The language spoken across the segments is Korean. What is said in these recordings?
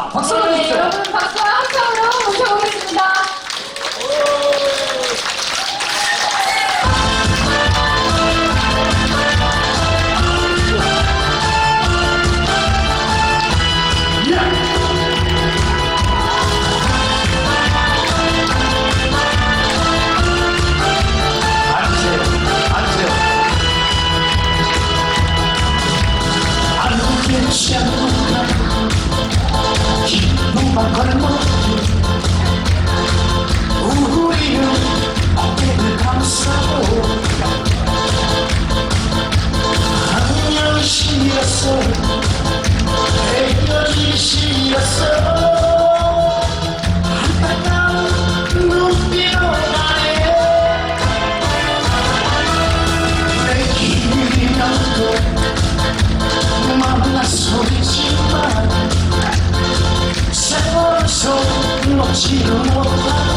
자, 박수 한번 네, 주세요. 여러분 박수와 함성으로 모셔보겠습니다. 앉으세요. 앉으세요. 알고계지 않 구나 놓지를 못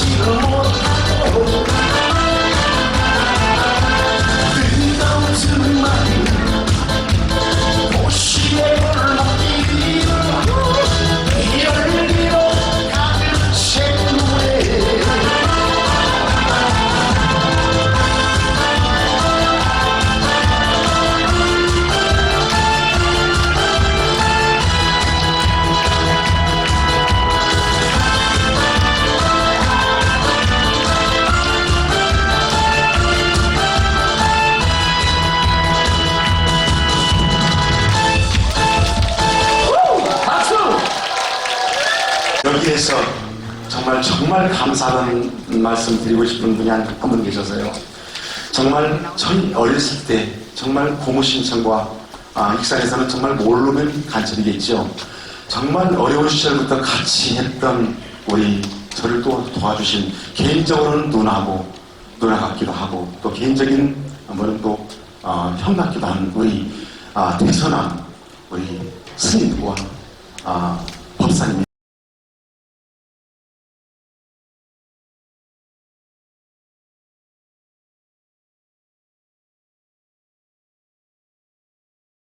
几何 여기에서 정말 정말 감사하다는 말씀 드리고 싶은 분이 한 분 계셔서요. 정말 저희 어렸을 때 정말 고무신청과 아, 익산에서는 정말 모르면 간첩이겠죠. 정말 어려운 시절부터 같이 했던 우리 저를 또 도와주신 개인적으로는 누나고 누나 같기도 하고 또 개인적인 뭐는 또 어, 형 같기도 한 우리 아, 대선한 우리 스님과 아, 법사님